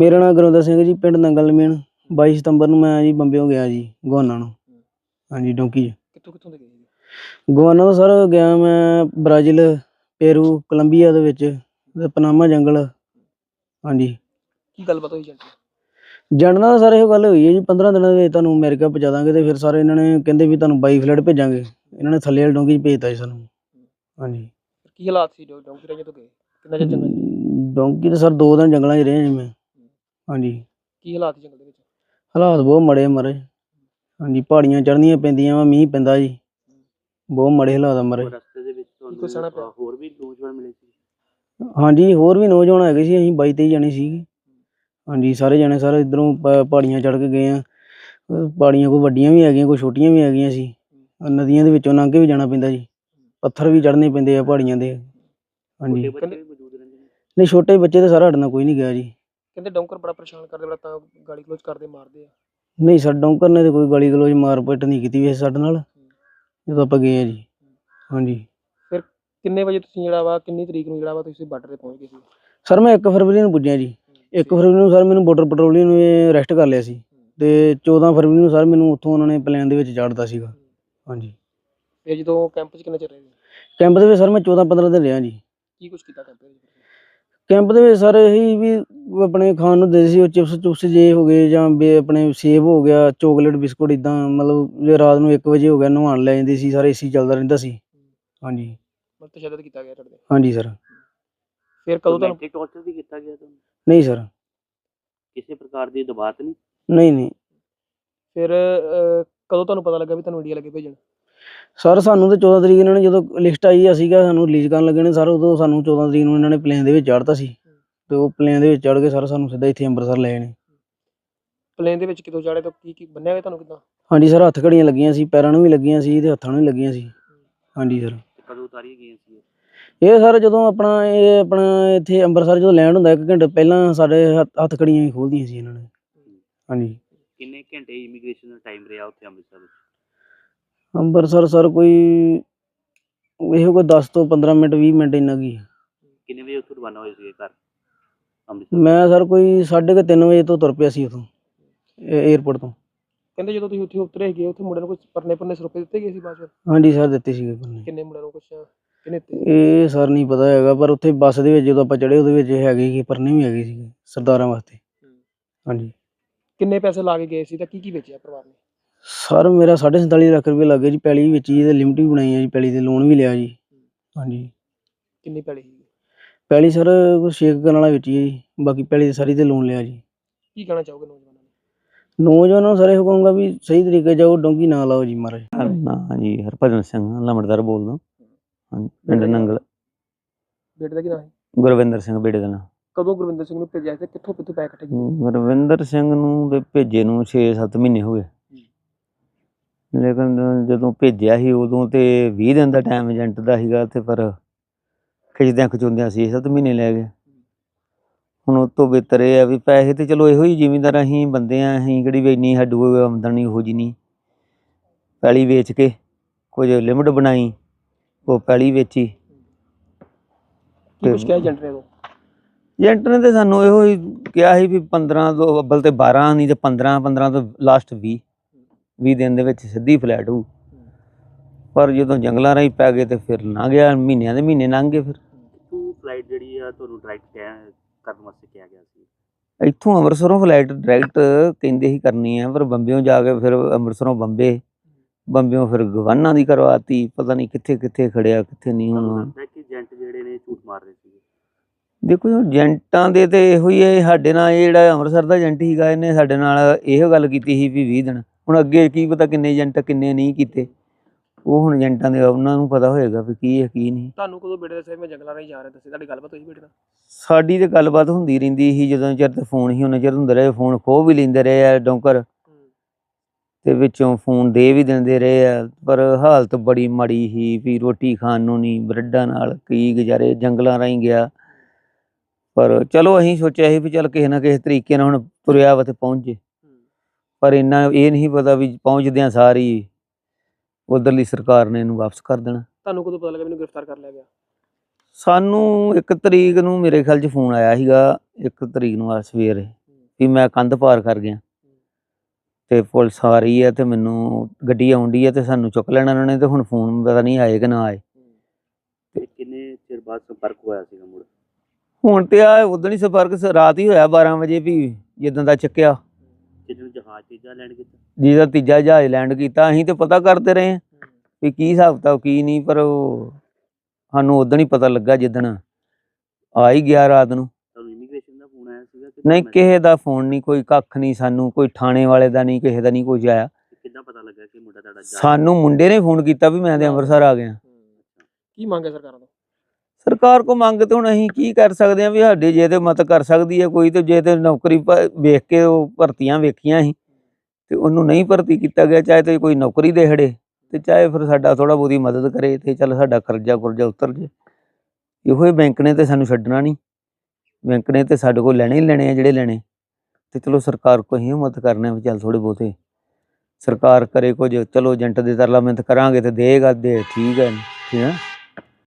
ਮੇਰਾ ਨਾਮ ਗੁਰਵਿੰਦਰ ਸਿੰਘ ਜੀ ਪਿੰਡ ਨੰਗਲ ਮੇਨ। 22 ਸਤੰਬਰ ਨੂੰ ਮੈਂ ਜੀ ਬੰਬਿਓ ਗਿਆ ਜੀ ਗਵਾਨਾ ਨੂੰ। ਹਾਂਜੀ ਡੋਂਕੀ ਕਿੱਥੋਂ ਕਿੱਥੋਂ ਦੇ ਗਏ ਜੀ? ਗਵਾਨਾ ਤੋਂ ਸਰ ਗਿਆ ਮੈਂ ਬ੍ਰਾਜ਼ੀਲ ਪੇਰੂ ਕੋਲੰਬੀਆ ਦੇ ਵਿੱਚ। ਤੇ ਪਨਾਮਾ ਜੰਗਲ। ਹਾਂਜੀ। ਕੀ ਗੱਲਬਾਤ ਹੋਈ ਏਜੰਟ ਜਾਣਨਾ ਤਾਂ ਸਰ ਇਹੋ ਗੱਲ ਹੋਈ ਹੈ ਜੀ 15 ਦਿਨਾਂ ਦੇ ਵਿੱਚ ਤੁਹਾਨੂੰ ਅਮਰੀਕਾ ਪਹੁੰਚਾ ਦਾਂਗੇ ਤੇ ਫਿਰ ਸਾਰੇ ਇਹਨਾਂ ਨੇ ਕਹਿੰਦੇ ਵੀ ਤੁਹਾਨੂੰ ਬਾਈ ਫਲੈਟ ਭੇਜਾਂਗੇ। ਇਹਨਾਂ ਨੇ ਥੱਲੇ ਵਾਲੀ ਡੋਂਕੀ 'ਚ ਭੇਜਤਾ ਜੀ ਸਾਨੂੰ। ਹਾਂਜੀ। ਕੀ ਹਾਲਾਤ ਸੀ ਡੌਂਕੀ ਰਾਜੇ ਤੋਂ ਗਏ? ਕਿੰਨਾ ਚਿਰ ਜੰਗਲ? ਡੋਂਕੀ ਤੇ ਸਰ ਦੋ ਦਿਨ ਜੰਗਲਾਂ 'ਚ ਰਹੇ ਜੀ ਮੈਂ। ਹਾਂਜੀ। ਕੀ ਹਾਲਾਤ ਸੀ ਜੰਗਲ ਦੇ ਵਿੱਚ? ਹਾਲਾਤ ਬਹੁਤ ਮਾੜੇ ਮਰੇ ਹਾਂਜੀ ਪਹਾੜੀਆਂ ਚੜ੍ਹਨੀਆਂ ਪੈਂਦੀਆਂ ਵਾ ਮੀਂਹ ਪੈਂਦਾ ਜੀ। ਬਹੁਤ ਮਾੜੇ ਹਾਲਾਤ ਆ ਮਰੇ ਰਸਤੇ ਦੇ ਵਿੱਚ ਕੀ ਕੁਛ ਸਹਿਣਾ ਪਿਆ? ਤੁਹਾਨੂੰ ਹੋਰ ਵੀ ਨੌਜਵਾਨ ਮਿਲੇ ਸੀ? ਹਾਂਜੀ ਹੋਰ ਵੀ ਨੌਜਵਾਨ ਹੈਗੇ ਸੀ ਅਸੀਂ 22 23 ਜਣੇ ਸੀਗੇ। ਹਾਂਜੀ ਸਾਰੇ ਜਣੇ ਸਾਰੇ ਇਧਰੋਂ ਪਹਾੜੀਆਂ ਚੜ੍ਹ ਕੇ ਗਏ ਆ। ਅਹ ਪਹਾੜੀਆਂ ਕੋਈ ਵੱਡੀਆਂ ਵੀ ਹੈਗੀਆਂ ਕੋਈ ਛੋਟੀਆਂ ਵੀ ਹੈਗੀਆਂ ਸੀ। ਅਹ ਨਦੀਆਂ ਦੇ ਵਿੱਚੋਂ ਲੰਘ ਕੇ ਵੀ ਜਾਣਾ ਪੈਂਦਾ ਜੀ। ਪੱਥਰ ਵੀ ਚੜ੍ਹਨੇ ਪੈਂਦੇ ਆ ਪਹਾੜੀਆਂ ਦੇ। ਹਾਂਜੀ। ਛੋਟੇ ਬੱਚੇ ਵੀ ਮੌਜੂਦ ਰਹਿੰਦੇ ਨੇ? ਨਹੀਂ ਛੋਟੇ ਬੱਚੇ ਤਾਂ ਸਾਰਾ ਸਾਡੇ ਨਾਲ ਕੋਈ ਨਹੀਂ ਗਿਆ ਜੀ। ਕਹਿੰਦੇ ਡੌਂਕਰ ਬੜਾ ਪਰੇਸ਼ਾਨ ਕਰਦੇ ਬੜਾ ਤਾਂ ਗਾਲੀ ਕਲੋਜ਼ ਕਰਦੇ ਮਾਰਦੇ ਆ। ਨਹੀਂ ਸਰ ਡੌਂਕਰ ਨੇ ਤੇ ਕੋਈ ਗਾਲੀ ਗਲੋਚ ਮਾਰ ਪਿੱਟ ਨਹੀਂ ਕੀਤੀ ਵੈਸੇ ਸਾਡੇ ਨਾਲ। ਜਦੋਂ ਆਪਾਂ ਗਏ ਆ ਜੀ। ਹਾਂਜੀ। ਕਿੰਨੇ ਵਜੇ ਤੁਸੀਂ ਜਿਹੜਾ ਵਾ ਕਿੰਨੀ ਤਰੀਕ ਨੂੰ ਜਿਹੜਾ ਵਾ ਤੁਸੀਂ ਬਾਰਡਰ ਤੇ ਪਹੁੰਚ ਗਏ ਸੀ? ਸਰ ਮੈਂ 1 ਫਰਵਰੀ ਨੂੰ ਪੁੱਜਿਆ ਜੀ। 1 ਫਰਵਰੀ ਨੂੰ ਸਰ ਮੈਨੂੰ ਬਾਰਡਰ ਪੈਟਰੋਲਿੰਗ ਨੇ ਅਰੈਸਟ ਕਰ ਲਿਆ ਸੀ। ਤੇ 14 ਫਰਵਰੀ ਨੂੰ ਸਰ ਮੈਨੂੰ ਉੱਥੋਂ ਉਹਨਾਂ ਨੇ ਪਲਾਨ ਦੇ ਵਿੱਚ ਚਾੜਤਾ ਸੀਗਾ। ਹਾਂਜੀ। ਫਿਰ ਜਦੋਂ ਕੈਂਪ 'ਚ ਕਿੰਨਾ ਚਿਰ ਰਹੇ? ਸੀ? ਕੈਂਪ ਦੇ ਵਿੱਚ ਸਰ ਮੈਂ 14 15 ਦਿਨ ਰਿਹਾ ਜੀ। ਕੀ ਕੁਝ ਕੀਤਾ ਕੈਂਪ ਦੇ ਵਿੱਚ? ਕੈਂਪ ਦੇ ਵਿੱਚ ਸਰ ਇਹੀ ਵੀ ਆਪਣੇ ਖਾਣ ਨੂੰ ਦੇ ਸੀ ਉਹ ਚਿਪਸ ਚੁਪਸ ਜੇ ਹੋ ਗਏ ਜਾਂ ਬੇ ਆਪਣੇ ਸੇਬ ਹੋ ਗਿਆ ਚੋਕਲੇਟ ਬਿਸਕੁਟ ਇਦਾਂ ਮਤਲਬ ਜੇ ਰਾਤ ਨੂੰ 1 ਵਜੇ ਹੋ ਗਿਆ ਨਹਾਉਣ ਲੈ ਜਾਂਦੇ ਸੀ ਸਾਰੇ ਏਸੀ ਚੱਲਦਾ ਰਹਿੰਦਾ ਸੀ। ਹਾਂਜੀ। ਮਤਲਬ ਤਸ਼ੱਦਦ ਕੀਤਾ ਗਿਆ ਤੁਹਾਡੇ ਤੇ? ਹਾਂਜੀ ਸਰ। ਫਿਰ ਕਦੋਂ ਤੁਹਾਨੂੰ ਮੈਂਟਲੀ ਟੌਰਚਰ ਵੀ ਕੀਤਾ ਗਿਆ ਤੁਹਾਨੂੰ? ਨਹੀਂ ਸਰ। ਕਿਸੇ ਪ੍ਰਕਾਰ ਦੀ ਦਬਾਅ ਤਾਂ ਨਹੀਂ? ਨਹੀਂ ਨਹੀਂ। ਫਿਰ ਅਹ, ਕਦੋਂ ਤੁਹਾਨੂੰ ਪਤਾ ਲੱਗਾ ਵੀ ਤੁਹਾਨੂੰ ਇੰਡੀਆ ਲੱਗੇ ਭੇਜਣ? ਸਰ ਸਾਨੂੰ ਤੇ 14 ਤਰੀਕ ਇਹਨਾਂ ਨੇ ਜਦੋਂ ਲਿਸਟ ਆਈ ਆ ਸੀਗਾ ਸਾਨੂੰ ਰਿਲੀਜ਼ ਕਰਨ ਲੱਗੇ ਨੇ ਸਰ ਉਦੋਂ ਸਾਨੂੰ 14 ਤਰੀਕ ਨੂੰ ਇਹਨਾਂ ਨੇ ਪਲੇਨ ਦੇ ਵਿੱਚ ਚੜ੍ਹਤਾ ਸੀ। ਤੇ ਉਹ ਪਲੇਨ ਦੇ ਵਿੱਚ ਚੜ੍ਹ ਕੇ ਸਰ ਸਾਨੂੰ ਸਿੱਧਾ ਇੱਥੇ ਅੰਮ੍ਰਿਤਸਰ ਲੈ ਨੇ। ਪਲੇਨ ਦੇ ਵਿੱਚ ਕਿਦੋਂ ਚੜੇ ਤਾਂ ਕੀ ਕੀ ਬੰਨਿਆ ਹੋਇਆ ਤੁਹਾਨੂੰ ਕਿਦਾਂ? ਹਾਂਜੀ ਸਰ ਹੱਥ ਘੜੀਆਂ ਲੱਗੀਆਂ ਸੀ ਪੈਰਾਂ ਨੂੰ ਵੀ ਲੱਗੀਆਂ ਸੀ ਤੇ ਹੱਥਾਂ ਨੂੰ ਵੀ ਲੱਗੀਆਂ ਸੀ। ਹਾਂਜੀ ਸਰ। ਕਦੋਂ ਉਤਾਰੀ ਗਈਆਂ ਸੀ ਇਹ? ਸਰ ਜਦੋਂ ਆਪਣਾ ਇਹ ਆਪਣਾ ਇੱਥੇ ਅੰਮ੍ਰਿਤਸਰ ਜਦੋਂ ਲੈਂਡ ਹੁੰਦਾ ਇੱਕ ਘੰਟੇ ਪਹਿਲਾਂ ਸਾਡੇ ਹੱਥ- ਹੱਥ ਘੜੀਆਂ ਹੀ ਖੋਲਦੀਆਂ ਸੀ ਇਹਨਾਂ ਨੇ। ਹਾਂਜੀ। ਕਿੰਨੇ ਘੰਟੇ ਇਮੀਗ੍ਰੇਸ਼ਨ ਦਾ ਟਾਈਮ ਰਿਹਾ ਉੱਥੇ ਅੰਮ੍ਰਿਤਸਰ ਵਿੱਚ? ਅੰਮ੍ਰਿਤਸਰ ਸਰ ਕੋਈ ਇਹੋ ਕੋਈ 10 ਤੋਂ 15 ਮਿੰਟ 20 ਮਿੰਟ ਇੰਨਾ ਕੀ ਕਿੰਨੇ ਵਜੇ ਉੱਥੋਂ ਰਵਾਨਾ ਹੋਏ ਸੀਗੇ ਘਰ? ਅੰਮ੍ਰਿਤਸਰ? ਮੈਂ ਸਰ ਕੋਈ 3:30 ਵਜੇ ਤੋਂ ਤੁਰ ਪਿਆ ਸੀ ਉਥੋਂ 에ਅਰਪੋਰਟ ਤੋਂ। ਕਹਿੰਦੇ ਜਦੋਂ ਤੁਸੀਂ ਉੱਥੇ ਉਤਰੇ ਗਏ ਉੱਥੇ ਮੁੰਡਿਆਂ ਨੂੰ ਕੁਝ ਪਰਨੇ ਪਰਨੇ ਸਰੋਪੇ ਦਿੱਤੇ ਗਏ ਸੀ ਬਾਅਦ ਚ? ਹਾਂਜੀ ਸਰ ਦਿੱਤੇ ਸੀਗੇ ਬੰਨੇ ਕਿੰਨੇ ਮੁੰਡਿਆਂ ਨੂੰ ਕੁਝ ਕਿੰਨੇ ਦਿੱਤੇ? ਇਹ ਸਰ ਨਹੀਂ ਪਤਾ ਹੈਗਾ ਪਰ ਉੱਥੇ ਬੱਸ ਦੇ ਵਿੱਚ ਜਦੋਂ ਆਪਾਂ ਚੜੇ ਉਹਦੇ ਵਿੱਚ ਹੈਗੇ ਸੀ ਪਰਨੇ ਵੀ ਹੈਗੇ ਸੀਗੇ ਸਰਦਾਰਾਂ ਵਾਸਤੇ। ਹਾਂਜੀ। ਕਿੰਨੇ ਪੈਸੇ ਲਾ ਕੇ ਗਏ ਸੀ ਤਾਂ ਕੀ ਕੀ ਵੇਚਿਆ ਪਰਿਵਾਰ ਨੇ? ਸਰ ਮੇਰਾ 47.5 ਲੱਖ ਰੁਪਏ ਲੱਗੇ ਜੀ ਪੈਲੀ ਵਿੱਚ ਜੀ ਤੇ ਲਿਮਟ ਵੀ ਬਣਾਈ ਹੈ ਜੀ ਪੈਲੀ ਤੇ ਲੋਨ ਵੀ ਲਿਆ ਜੀ। ਹਾਂਜੀ। ਕਿੰਨੀ ਪੈਲੀ ਸੀ? ਪੈਲੀ ਸਰ ਕੁਛ ਛੇਕ ਕਰਨ ਵਾਲਾ ਵਿੱਚ ਹੀ ਹੈ ਜੀ ਬਾਕੀ ਪੈਲੀ ਤੇ ਸਾਰੀ ਤੇ ਲੋਨ ਲਿਆ ਜੀ। ਕੀ ਕਹਿਣਾ ਚਾਹੋਗੇ ਨੌਜਵਾਨਾਂ ਨੂੰ? ਨੌਜਵਾਨਾਂ ਨੂੰ ਸਰ ਇਹੋ ਕਹੂੰਗਾ ਵੀ ਸਹੀ ਤਰੀਕੇ ਜਾਓ ਡੋਂਕੀ ਨਾ ਲਾਓ ਜੀ ਮਹਾਰਾਜ। ਨਾ ਜੀ ਹਰਭਜਨ ਸਿੰਘ ਲਮੜਦਾਰ ਬੋਲਦਾ। ਹਾਂਜੀ ਪਿੰਡ ਨੰਗਲ। ਬੇਟੇ ਦਾ ਕੀ ਨਾਮ ਹੈ ਗੁਰਵਿੰਦਰ ਸਿੰਘ ਬੇੜੇ ਦਾ ਨਾਂ। ਕਦੋਂ ਗੁਰਵਿੰਦਰ ਸਿੰਘ ਨੂੰ ਭੇਜਿਆ ਸੀ ਕਿੱਥੋਂ ਕਿੱਥੋਂ ਪੈਸੇ ਇਕੱਠੇ ਕੀਤੇ ਗੁਰਵਿੰਦਰ ਸਿੰਘ ਨੂੰ ਤੇ ਭੇਜੇ ਨੂੰ 6-7 ਮਹੀਨੇ ਹੋ ਗਏ। ਲੇਕਿਨ ਜਦੋਂ ਭੇਜਿਆ ਸੀ ਉਦੋਂ ਤੇ 20 ਦਿਨ ਦਾ ਟਾਈਮ ਏਜੰਟ ਦਾ ਸੀਗਾ ਤੇ ਪਰ ਖਿੱਚਦਿਆਂ ਖਚੁੰਦਿਆਂ 6-7 ਮਹੀਨੇ ਲੈ ਗਏ। ਹੁਣ ਉਹ ਤੋਂ ਬਿਹਤਰ ਇਹ ਆ ਵੀ ਪੈਸੇ ਤੇ ਚਲੋ ਇਹੋ ਹੀ ਜ਼ਿਮੀਂਦਾਰ ਅਸੀਂ ਬੰਦੇ ਆ ਅਸੀਂ ਕਿਹੜੀ ਵੀ ਇੰਨੀ ਸਾਡੂ ਆਮਦਨੀ ਹੋ ਜੀ ਨਹੀਂ ਪੈਲੀ ਵੇਚ ਕੇ ਕੁਝ ਲਿਮਟ ਬਣਾਈ ਉਹ ਪੈਲੀ ਵੇਚੀ। ਕੁਝ ਕਿਹਾ ਏਜੰਟ ਨੇ ਏਜੰਟ ਨੇ ਤੇ ਸਾਨੂੰ ਇਹੋ ਹੀ ਕਿਹਾ ਸੀ ਵੀ 15 ਤੋਂ ਅੱਬਲ ਤੇ 12 ਨਹੀਂ ਤੇ 15 15 ਤੋਂ ਲਾਸਟ 20 20 ਦਿਨ ਦੇ ਵਿੱਚ ਸਿੱਧੀ ਫਲੈਟ ਹੋਊ। ਪਰ ਜਦੋਂ ਜੰਗਲਾਂ ਰਾਹੀਂ ਪੈ ਗਏ ਤੇ ਫਿਰ ਲੰਘ ਗਿਆ ਮਹੀਨਿਆਂ ਦੇ ਮਹੀਨੇ ਲੰਘ ਗਏ ਫਿਰ। ਟੂ ਫਲਾਈਟ ਜਿਹੜੀ ਆ ਤੁਹਾਨੂੰ ਡਾਇਰੈਕਟ ਕਰਨ ਵਾਸਤੇ ਕਿਹਾ ਗਿਆ ਸੀ? ਇੱਥੋਂ ਅੰਮ੍ਰਿਤਸਰੋਂ ਫਲਾਈਟ ਡਾਇਰੈਕਟ ਕਹਿੰਦੇ ਹੀ ਕਰਨੀ ਹੈ ਪਰ ਬੰਬਿਓਂ ਜਾ ਕੇ ਫਿਰ ਅੰਮ੍ਰਿਤਸਰੋਂ ਬੰਬੇ। ਬੰਬਿਓਂ ਫਿਰ ਗਵਾਨਾ ਦੀ ਕਰਵਾਤੀ ਪਤਾ ਨਹੀਂ ਕਿੱਥੇ ਕਿੱਥੇ ਖੜਿਆ ਕਿੱਥੇ ਨਹੀਂ ਹੁਣ। ਕਿ ਏਜੰਟ ਜਿਹੜੇ ਨੇ ਝੂਠ ਮਾਰ ਰਹੇ ਸੀਗੇ? ਦੇਖੋ ਏਜੰਟਾਂ ਦੇ ਤੇ ਇਹੋ ਹੀ ਹੈ ਸਾਡੇ ਨਾਲ ਇਹ ਜਿਹੜਾ ਅੰਮ੍ਰਿਤਸਰ ਦਾ ਏਜੰਟ ਸੀਗਾ ਇਹਨੇ ਸਾਡੇ ਨਾਲ ਇਹੋ ਗੱਲ ਕੀਤੀ ਸੀ ਵੀ 20 ਦਿਨ। ਹੁਣ ਅੱਗੇ ਕੀ ਪਤਾ ਕਿੰਨੇ ਏਜੰਟ ਕਿੰਨੇ ਨਹੀਂ ਕੀਤੇ। ਉਹ ਹੁਣ ਏਜੰਟਾਂ ਦੇ ਉਹਨਾਂ ਨੂੰ ਪਤਾ ਹੋਏਗਾ ਵੀ ਕੀ ਹੈ ਕੀ ਨਹੀਂ। ਤੁਹਾਨੂੰ ਕਦੋਂ ਬੇਟੇ ਦੱਸਿਆ ਮੈਂ ਜੰਗਲਾਂ ਰਾਹੀਂ ਜਾ ਰਿਹਾ ਦੱਸੇ ਤੁਹਾਡੀ ਗੱਲਬਾਤ ਹੋਈ ਬੇਟੇ ਨਾਲ? ਸਾਡੀ ਤੇ ਗੱਲਬਾਤ ਹੁੰਦੀ ਰਹਿੰਦੀ ਸੀ ਜਦੋਂ ਚਿਰ ਤੇ ਫੋਨ ਹੀ ਉਹਨਾਂ ਚਿਰ ਹੁੰਦੇ ਰਹੇ ਫੋਨ ਖੋਹ ਵੀ ਲੈਂਦੇ ਰਹੇ ਆ ਡੌਂਕਰ। ਤੇ ਵਿੱਚੋਂ ਫੋਨ ਦੇ ਵੀ ਦਿੰਦੇ ਰਹੇ ਆ ਪਰ ਹਾਲਤ ਬੜੀ ਮਾੜੀ ਸੀ ਵੀ ਰੋਟੀ ਖਾਣ ਨੂੰ ਨਹੀਂ ਬਰੱਡਾਂ ਨਾਲ ਕੀ ਗੁਜ਼ਾਰੇ ਜੰਗਲਾਂ ਰਾਹੀਂ ਗਿਆ। ਪਰ ਚਲੋ ਅਸੀਂ ਸੋਚਿਆ ਸੀ ਵੀ ਚੱਲ ਕਿਸੇ ਨਾ ਕਿਸੇ ਤਰੀਕੇ ਨਾਲ ਹੁਣ ਤੁਰਿਆ ਵਾ ਤੇ ਪਹੁੰਚ। ਜੇ ਪਰ ਇੰਨਾ ਇਹ ਨਹੀਂ ਪਤਾ ਵੀ ਪਹੁੰਚਦਿਆਂ ਸਾਰੀ ਉਧਰਲੀ ਸਰਕਾਰ ਨੇ ਇਹਨੂੰ ਵਾਪਸ ਕਰ ਦੇਣਾ। ਤੁਹਾਨੂੰ ਕਦੋਂ ਪਤਾ ਲੱਗਾ ਮੈਨੂੰ ਗ੍ਰਿਫਤਾਰ ਕਰ ਲਿਆ ਗਿਆ? ਸਾਨੂੰ ਇੱਕ ਤਰੀਕ ਨੂੰ ਮੇਰੇ ਖਿਆਲ 'ਚ ਫੋਨ ਆਇਆ ਸੀਗਾ ਇੱਕ ਤਰੀਕ ਨੂੰ ਆ ਸਵੇਰੇ ਵੀ ਮੈਂ ਕੰਧ ਪਾਰ ਕਰ ਗਿਆ। ਤੇ ਪੁਲਿਸ ਆ ਰਹੀ ਹੈ ਤੇ ਮੈਨੂੰ ਗੱਡੀ ਆਉਂਦੀ ਹੈ ਤੇ ਸਾਨੂੰ ਚੁੱਕ ਲੈਣਾ ਉਹਨਾਂ ਨੇ ਤੇ ਹੁਣ ਫੋਨ ਪਤਾ ਨਹੀਂ ਆਏ ਕਿ ਨਾ ਆਏ। ਤੇ ਕਿੰਨੇ ਚਿਰ ਬਾਅਦ ਸੰਪਰਕ ਹੋਇਆ ਸੀਗਾ ਮੁੜ? ਹੁਣ ਤੇ ਆ ਉਦੋਂ ਹੀ ਸੰਪਰਕ ਰਾਤ ਹੀ ਹੋਇਆ 12 ਵਜੇ ਵੀ ਜਿੱਦਾਂ ਦਾ ਚੱਕਿਆ। ਜਿਹਨੂੰ ਜਹਾਜ਼ ਤੀਜਾ ਲੈਂਡ ਕੀਤਾ? ਜਿਹਦਾ ਤੀਜਾ ਜਹਾਜ਼ ਲੈਂਡ ਕੀਤਾ ਅਸੀਂ ਤੇ ਪਤਾ ਕਰਦੇ ਰਹੇ ਹਾਂ ਵੀ ਕੀ ਹਿਸਾਬ ਕਿਤਾਬ ਕੀ ਨਹੀਂ ਪਰ ਉਹ ਸਾਨੂੰ ਉਦੋਂ ਹੀ ਪਤਾ ਲੱਗਾ ਜਿੱਦਣ ਆ ਹੀ ਗਿਆ ਰਾਤ ਨੂੰ। ਤੁਹਾਨੂੰ ਇਮੀਗ੍ਰੇਸ਼ਨ ਦਾ ਫੋਨ ਆਇਆ ਸੀਗਾ ਕਿ ਨਹੀਂ ਤੁਹਾਨੂੰ ਕਿਸੇ ਦਾ ਫੋਨ ਨਹੀਂ ਕੋਈ ਕੱਖ ਨਹੀਂ ਸਾਨੂੰ ਕੋਈ ਥਾਣੇ ਵਾਲੇ ਦਾ ਨਹੀਂ ਕਿਸੇ ਦਾ ਨਹੀਂ ਕੁਝ ਆਇਆ। ਕਿੱਦਾਂ ਪਤਾ ਲੱਗਾ ਕਿ ਮੁੰਡਾ ਤੁਹਾਡਾ ਜਾ ਸਾਨੂੰ ਮੁੰਡੇ ਨੇ ਫੋਨ ਕੀਤਾ ਵੀ ਮੈਂ ਤੇ ਅੰਮ੍ਰਿਤਸਰ ਆ ਗਿਆ। ਕੀ ਮੰਗ ਹੈ ਸਰਕਾਰਾਂ ਤੋਂ? ਸਰਕਾਰ ਕੋ ਮੰਗ ਤੇ ਹੁਣ ਅਸੀਂ ਕੀ ਕਰ ਸਕਦੇ ਆ ਵੀ ਸਾਡੇ ਜੇ ਤੇ ਮਤ ਕਰ ਸਕਦੀ ਹੈ, ਕੋਈ ਤੇ ਜੇ ਤੇ ਨੌਕਰੀ ਭ- ਵੇਖ ਕੇ ਉਹ ਭਰਤੀਆਂ ਵੇਖੀਆਂ ਸੀ ਤੇ ਉਹਨੂੰ ਨਹੀਂ ਭਰਤੀ ਕੀਤਾ ਗਿਆ, ਚਾਹੇ ਤੇ ਕੋਈ ਨੌਕਰੀ ਦੇ ਖੜੇ ਤੇ ਚਾਹੇ ਫਿਰ ਸਾਡਾ ਥੋੜਾ ਬਹੁਤੀ ਮਦਦ ਕਰੇ ਤੇ ਚੱਲ ਸਾਡਾ ਕਰਜ਼ਾ ਕੁਰਜ਼ਾ ਉਤਰ ਜੇ ਇਹੋ ਹੀ ਬੈਂਕ ਨੇ ਤੇ ਸਾਨੂੰ ਛੱਡਣਾ ਨਹੀਂ। ਬੈਂਕ ਨੇ ਤੇ ਸਾਡੇ ਕੋਲ ਲੈਣੇ ਹੀ ਲੈਣੇ ਆ ਜਿਹੜੇ ਲੈਣੇ। ਤੇ ਚਲੋ ਸਰਕਾਰ ਕੋ ਹੀ ਮਦਦ ਕਰਨੇ ਵੀ ਚੱਲ ਥੋੜੇ ਬਹੁਤੇ। ਸਰਕਾਰ ਕਰੇ ਕੁਝ, ਚਲੋ ਏਜੰਟ ਦੇ ਤਰਲਾ ਮਿਹਨਤ ਕਰਾਂਗੇ ਤੇ ਦੇਗਾ ਦੇ ਠੀਕ ਹੈ ਠੀਕ ਹੈ।